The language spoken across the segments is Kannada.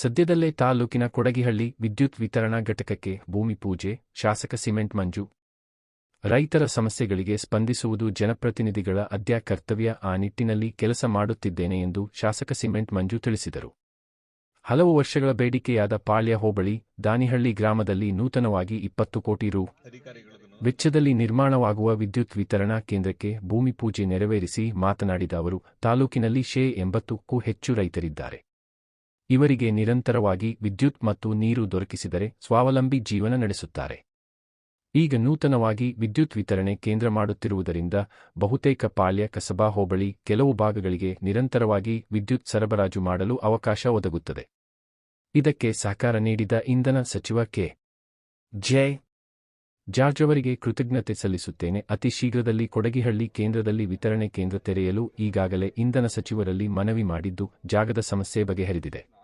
ಸದ್ಯದಲ್ಲೇ ತಾಲೂಕಿನ ಕೊಡಗಿಹಳ್ಳಿ ವಿದ್ಯುತ್ ವಿತರಣಾ ಘಟಕಕ್ಕೆ ಭೂಮಿ ಪೂಜೆ, ಶಾಸಕ ಸಿಮೆಂಟ್ ಮಂಜು. ರೈತರ ಸಮಸ್ಯೆಗಳಿಗೆ ಸ್ಪಂದಿಸುವುದು ಜನಪ್ರತಿನಿಧಿಗಳ ಅದ್ಯ ಕರ್ತವ್ಯ ಆ ನಿಟ್ಟಿನಲ್ಲಿ ಕೆಲಸ ಮಾಡುತ್ತಿದ್ದೇನೆ ಎಂದು ಶಾಸಕ ಸಿಮೆಂಟ್ ಮಂಜು ತಿಳಿಸಿದರು. ಹಲವು ವರ್ಷಗಳ ಬೇಡಿಕೆಯಾದ ಪಾಳ್ಯ ಹೋಬಳಿ, ದಾನಿಹಳ್ಳಿ ಗ್ರಾಮದಲ್ಲಿ ನೂತನವಾಗಿ ಇಪ್ಪತ್ತು ಕೋಟಿ ರು ವೆಚ್ಚದಲ್ಲಿ ನಿರ್ಮಾಣವಾಗುವ ವಿದ್ಯುತ್ ವಿತರಣಾ ಕೇಂದ್ರಕ್ಕೆ ಭೂಮಿ ಪೂಜೆ ನೆರವೇರಿಸಿ ಮಾತನಾಡಿದ ಅವರು, ತಾಲೂಕಿನಲ್ಲಿ ಶೇ ಎಂಬತ್ತಕ್ಕೂ ಹೆಚ್ಚು ರೈತರಿದ್ದಾರೆ. ಇವರಿಗೆ ನಿರಂತರವಾಗಿ ವಿದ್ಯುತ್ ಮತ್ತು ನೀರು ದೊರಕಿಸಿದರೆ ಸ್ವಾವಲಂಬಿ ಜೀವನ ನಡೆಸುತ್ತಾರೆ. ಈಗ ನೂತನವಾಗಿ ವಿದ್ಯುತ್ ವಿತರಣೆ ಕೇಂದ್ರ ಮಾಡುತ್ತಿರುವುದರಿಂದ ಬಹುತೇಕ ಪಾಳ್ಯ, ಕಸಬಾ, ಹೋಬಳಿ ಕೆಲವು ಭಾಗಗಳಿಗೆ ನಿರಂತರವಾಗಿ ವಿದ್ಯುತ್ ಸರಬರಾಜು ಮಾಡಲು ಅವಕಾಶ ಒದಗುತ್ತದೆ. ಇದಕ್ಕೆ ಸಹಕಾರ ನೀಡಿದ ಇಂಧನ ಸಚಿವ ಕೆ. ಜೆ. ಜಾರ್ಜ್ ಅವರಿಗೆ ಕೃತಜ್ಞತೆ ಸಲ್ಲಿಸುತ್ತೇನೆ. ಅತಿ ಶೀಘ್ರದಲ್ಲಿ ಕೊಡಗಿಹಳ್ಳಿ ಕೇಂದ್ರದಲ್ಲಿ ವಿತರಣೆ ಕೇಂದ್ರ ತೆರೆಯಲು ಈಗಾಗಲೇ ಇಂಧನ ಸಚಿವರಲ್ಲಿ ಮನವಿ ಮಾಡಿದ್ದು ಜಾಗದ ಸಮಸ್ಯೆ ಬಗೆಹರಿದಿದೆ.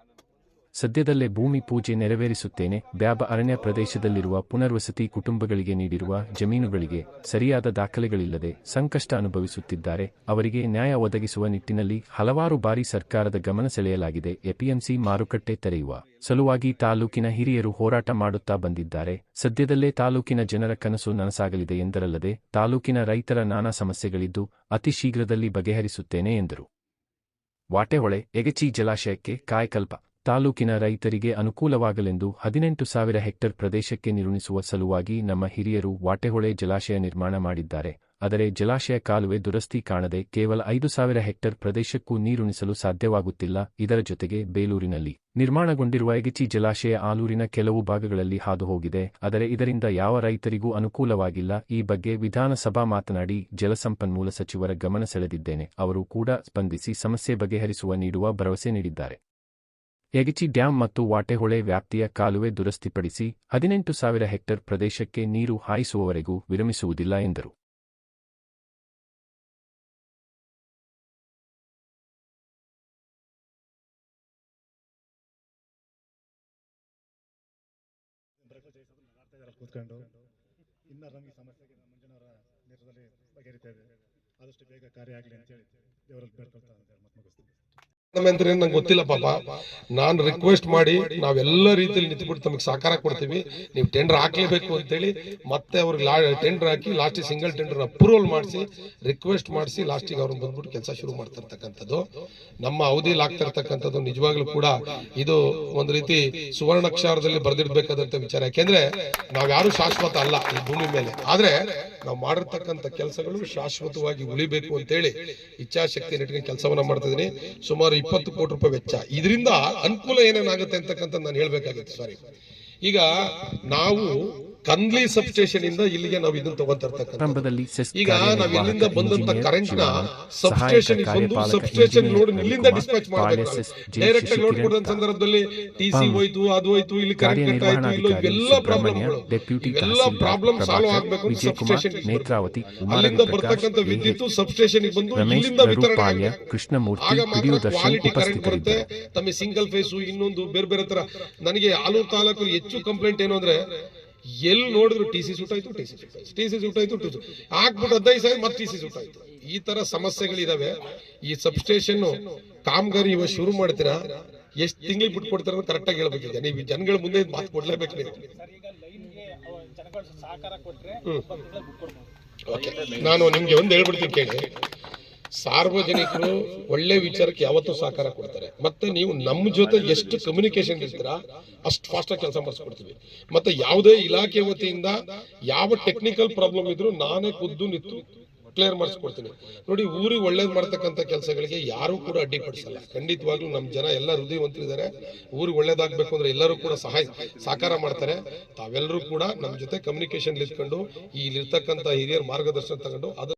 ಸದ್ಯದಲ್ಲೇ ಭೂಮಿ ಪೂಜೆ ನೆರವೇರಿಸುತ್ತೇನೆ. ಬ್ಯಾಬ ಅರಣ್ಯ ಪ್ರದೇಶದಲ್ಲಿರುವ ಪುನರ್ವಸತಿ ಕುಟುಂಬಗಳಿಗೆ ನೀಡಿರುವ ಜಮೀನುಗಳಿಗೆ ಸರಿಯಾದ ದಾಖಲೆಗಳಿಲ್ಲದೆ ಸಂಕಷ್ಟ ಅನುಭವಿಸುತ್ತಿದ್ದಾರೆ. ಅವರಿಗೆ ನ್ಯಾಯ ಒದಗಿಸುವ ನಿಟ್ಟಿನಲ್ಲಿ ಹಲವಾರು ಬಾರಿ ಸರ್ಕಾರದ ಗಮನ ಸೆಳೆಯಲಾಗಿದೆ. ಎಪಿಎಂಸಿ ಮಾರುಕಟ್ಟೆ ತೆರೆಯುವ ಸಲುವಾಗಿ ತಾಲೂಕಿನ ಹಿರಿಯರು ಹೋರಾಟ ಮಾಡುತ್ತಾ ಬಂದಿದ್ದಾರೆ. ಸದ್ಯದಲ್ಲೇ ತಾಲೂಕಿನ ಜನರ ಕನಸು ನನಸಾಗಲಿದೆ ಎಂದರಲ್ಲದೆ ತಾಲೂಕಿನ ರೈತರ ನಾನಾ ಸಮಸ್ಯೆಗಳಿದ್ದು ಅತಿ ಶೀಘ್ರದಲ್ಲಿ ಬಗೆಹರಿಸುತ್ತೇನೆ ಎಂದರು. ವಾಟೆಹೊಳೆ, ಎಗಚಿ ಜಲಾಶಯಕ್ಕೆ ಕಾಯಕಲ್ಪ. ತಾಲೂಕಿನ ರೈತರಿಗೆ ಅನುಕೂಲವಾಗಲೆಂದು ಹದಿನೆಂಟು ಸಾವಿರ ಹೆಕ್ಟರ್ ಪ್ರದೇಶಕ್ಕೆ ನಿರ್ಮಿಸುವ ಸಲುವಾಗಿ ನಮ್ಮ ಹಿರಿಯರು ವಾಟೆಹೊಳೆ ಜಲಾಶಯ ನಿರ್ಮಾಣ ಮಾಡಿದ್ದಾರೆ. ಆದರೆ ಜಲಾಶಯ ಕಾಲುವೆ ದುರಸ್ತಿ ಕಾಣದೆ ಕೇವಲ ಐದು ಸಾವಿರ ಹೆಕ್ಟರ್ ಪ್ರದೇಶಕ್ಕೂ ನೀರುಣಿಸಲು ಸಾಧ್ಯವಾಗುತ್ತಿಲ್ಲ. ಇದರ ಜೊತೆಗೆ ಬೇಲೂರಿನಲ್ಲಿ ನಿರ್ಮಾಣಗೊಂಡಿರುವ ಎಗಚಿ ಜಲಾಶಯ ಆಲೂರಿನ ಕೆಲವು ಭಾಗಗಳಲ್ಲಿ ಹಾದು ಹೋಗಿದೆ ಆದರೆ ಇದರಿಂದ ಯಾವ ರೈತರಿಗೂ ಅನುಕೂಲವಾಗಿಲ್ಲ. ಈ ಬಗ್ಗೆ ವಿಧಾನಸಭಾ ಮಾತನಾಡಿ ಜಲಸಂಪನ್ಮೂಲ ಸಚಿವರ ಗಮನ ಸೆಳೆದಿದ್ದೇನೆ. ಅವರು ಕೂಡ ಸ್ಪಂದಿಸಿ ಸಮಸ್ಯೆ ಬಗೆಹರಿಸುವ ನೀಡುವ ಭರವಸೆ ನೀಡಿದ್ದಾರೆ. ಯಗಚಿ ಡ್ಯಾಂ ಮತ್ತು ವಾಟೆಹೊಳೆ ವ್ಯಾಪ್ತಿಯ ಕಾಲುವೆ ದುರಸ್ತಿಪಡಿಸಿ ಹದಿನೆಂಟು ಸಾವಿರ ಹೆಕ್ಟರ್ ಪ್ರದೇಶಕ್ಕೆ ನೀರು ಹಾಯಿಸುವವರೆಗೂ ವಿರಮಿಸುವುದಿಲ್ಲ ಎಂದರು. ಆದಷ್ಟು ಬೇಗ ಕಾರ್ಯ ಆಗಲಿ ಅಂತೇಳಿ ದೇವರಲ್ಲಿ ಬೇಡ್ಕೊಳ್ತಾ ಮತ್ತೆ ಮಂತ್ರಿ ನಂಗೆ ಗೊತ್ತಿಲ್ಲ ಪಾಪ. ನಾನು ರಿಕ್ವೆಸ್ಟ್ ಮಾಡಿ ನಾವೆಲ್ಲ ರೀತಿಯಲ್ಲಿ ನಿಂತುಬಿಟ್ಟು ತಮಗೆ ಸಹಕಾರ ಕೊಡ್ತೀವಿ. ನೀವು ಟೆಂಡರ್ ಹಾಕ್ಲೇಬೇಕು ಅಂತೇಳಿ ಮತ್ತೆ ಅವ್ರಿಗೆ ಲಾ ಟೆಂಡರ್ ಹಾಕಿ ಲಾಸ್ಟಿಗೆ ಸಿಂಗಲ್ ಟೆಂಡರ್ ಅಪ್ರೂವಲ್ ಮಾಡಿಸಿ ರಿಕ್ವೆಸ್ಟ್ ಮಾಡಿಸಿ ಲಾಸ್ಟಿಗೆ ಅವ್ರನ್ನ ಬಂದ್ಬಿಟ್ಟು ಕೆಲಸ ಶುರು ಮಾಡ್ತಿರ್ತಕ್ಕಂಥದ್ದು. ನಮ್ಮ ಅವಧಿಯಲ್ಲಿ ಆಗ್ತಾ ಇರ್ತಕ್ಕಂಥದ್ದು ನಿಜವಾಗ್ಲೂ ಕೂಡ ಇದು ಒಂದು ರೀತಿ ಸುವರ್ಣಾಕ್ಷರದಲ್ಲಿ ಬರೆದಿಡ್ಬೇಕಾದಂತ ವಿಚಾರ. ಯಾಕೆಂದ್ರೆ ನಾವ್ಯಾರು ಶಾಶ್ವತ ಅಲ್ಲ ಈ ಭೂಮಿ ಮೇಲೆ. ಆದ್ರೆ ನಾವು ಮಾಡಿರ್ತಕ್ಕಂಥ ಕೆಲಸಗಳು ಶಾಶ್ವತವಾಗಿ ಉಳಿಬೇಕು ಅಂತೇಳಿ ಇಚ್ಛಾಶಕ್ತಿ ಇಟ್ಕೊಂಡು ಕೆಲಸವನ್ನ ಮಾಡ್ತಾ ಇದೀನಿ ಸುಮಾರು ಇಪ್ಪತ್ತು ಕೋಟಿ ರೂಪಾಯಿ ವೆಚ್ಚ. ಇದರಿಂದ ಅನುಕೂಲ ಏನೇನಾಗುತ್ತೆ ಅಂತಕ್ಕಂಥ ನಾನು ಹೇಳ್ಬೇಕಾಗಿತ್ತು ಸಾರಿ ಈಗ ನಾವು ಕಂದ್ಲಿ ಸಬ್ ಸ್ಟೇಷನ್ ಇಂದ ಇಲ್ಲಿಗೆ ನಾವು ಇದನ್ನ ತಗೊಂತಿರ್ತಕ್ಕಂಥ ಆರಂಭದಲ್ಲಿ ಸೆಸ್ ಈಗ ನಾವ್ ಇಲ್ಲಿಂದ ಬಂದಂತ ಕರೆಂಟ್ನ ಸಬ್ ಸ್ಟೇಷನ್ ಬಂದು ಸಬ್ ಸ್ಟೇಷನ್ ಲೋಡ್ ಇಲ್ಲಿಂದ ಡಿಸ್ಪ್ಯಾಚ್ ಮಾಡಬೇಕು ಡೈರೆಕ್ಟ್ ಆಗಿ ಲೋಡ್ ಕೊಡುವ ಕೊಡೋ ಸಂದರ್ಭದಲ್ಲಿ ಟಿ ಸಿ ಹೋಯ್ತು ಅದು ಹೋಯ್ತು ಇಲ್ಲಿ ಕರೆಂಟ್ ಕಟ್ ಆಯ್ತು ಇಲ್ಲೋ ಇವೆಲ್ಲ ಪ್ರಾಬ್ಲಮ್ಗಳು ತಹಸೀಲ್ದಾರ್ ಪ್ರಾಬ್ಲಮ್ ಸಾಲ್ವ್ ಆಗ್ಬೇಕು ಸಬ್ ಸ್ಟೇಷನ್ ನೇತ್ರಾವತಿ ಅಲ್ಲಿಂದ ಬರ್ತಕ್ಕಂಥ. ವಿದ್ಯುತ್ ಸಬ್ ಸ್ಟೇಷನ್ ಬಂದು ಇಲ್ಲಿಂದ ವಿತರಣೆ. Krishnamurthy video Darshan quality current ಬರುತ್ತೆ. ತಮ್ಮ ತಮಗೆ ಸಿಂಗಲ್ ಫೇಸು ಇನ್ನೊಂದು ಬೇರೆ ಬೇರೆ ತರ. ನನಗೆ ಆಲೂರು ತಾಲೂಕು ಹೆಚ್ಚು ಕಂಪ್ಲೇಂಟ್ ಏನು ಅಂದ್ರೆ ಎಲ್ಲಿ ನೋಡಿದ್ರು ಟಿ ಸಿ ಸುಟ್ಟಾಯ್ತು ಟಿ ಸಿ ಸುಟ್ಟಾಯ್ತು ಟಿ ಸಿ ಸುಟ್ಟಾಯ್ತು ಟಿ ಸಿ ಹಾಕ್ಬಿಟ್ಟು ಹದಿನೈದು ಸಾವಿರ ಮತ್ತೆ ಟಿ ಸಿ ಸುಟ್ಟಾಯ್ತು ಈ ತರ ಸಮಸ್ಯೆಗಳಿದಾವೆ. ಈ ಸಬ್ಸ್ಟೇಷನ್ ಕಾಮಗಾರಿ ಇವಾಗ ಶುರು ಮಾಡ್ತೀರಾ? ಎಷ್ಟು ತಿಂಗಳಿಗೆ ಬಿಟ್ಟು ಕೊಡ್ತಾರ ಕರೆಕ್ಟ್ ಆಗಿ ಹೇಳ್ಬೇಕಿದೆ. ನೀವು ಜನಗಳ ಮುಂದೆ ಮಾತು ಕೊಡ್ಲೇಬೇಕು ನೀವು. ನಾನು ನಿಮ್ಗೆ ಒಂದು ಹೇಳ್ಬಿಡ್ತೀನಿ ಕೇಳಿ. ಸಾರ್ವಜನಿಕರು ಒಳ್ಳೆ ವಿಚಾರಕ್ಕೆ ಯಾವತ್ತೂ ಸಹಕಾರ ಕೊಡ್ತಾರೆ. ಮತ್ತೆ ನೀವು ನಮ್ಮ ಜೊತೆ ಎಷ್ಟು ಕಮ್ಯುನಿಕೇಶನ್ ಇರ್ತೀರಾ, ಅಷ್ಟು ಫಾಸ್ಟ್ ಆಗಿ ಕೆಲಸ ಮಾಡಿಸ್ಕೊಡ್ತೀವಿ. ಮತ್ತೆ ಯಾವುದೇ ಇಲಾಖೆ ವತಿಯಿಂದ ಯಾವ ಟೆಕ್ನಿಕಲ್ ಪ್ರಾಬ್ಲಮ್ ಇದ್ರೂ ನಾನೇ ಖುದ್ದು ನಿಂತು ಕ್ಲಿಯರ್ ಮಾಡಿಸ್ಕೊಡ್ತೀನಿ. ನೋಡಿ, ಊರಿಗೆ ಒಳ್ಳೇದು ಮಾಡ್ತಕ್ಕಂಥ ಕೆಲಸಗಳಿಗೆ ಯಾರು ಕೂಡ ಅಡ್ಡಿಪಡಿಸಲ್ಲ. ಖಂಡಿತವಾಗ್ಲೂ ನಮ್ಮ ಜನ ಎಲ್ಲ ಹೃದಯವಂತರಿದ್ದಾರೆ. ಊರಿಗೆ ಒಳ್ಳೇದಾಗಬೇಕು ಅಂದ್ರೆ ಎಲ್ಲರೂ ಕೂಡ ಸಹಾಯ, ಸಹಕಾರ ಮಾಡ್ತಾರೆ. ತಾವೆಲ್ಲರೂ ಕೂಡ ನಮ್ಮ ಜೊತೆ ಕಮ್ಯುನಿಕೇಶನ್ ಇಟ್ಕೊಂಡು ಇಲ್ಲಿರ್ತಕ್ಕಂಥ ಹಿರಿಯರ ಮಾರ್ಗದರ್ಶನ ತಗೊಂಡು ಅದು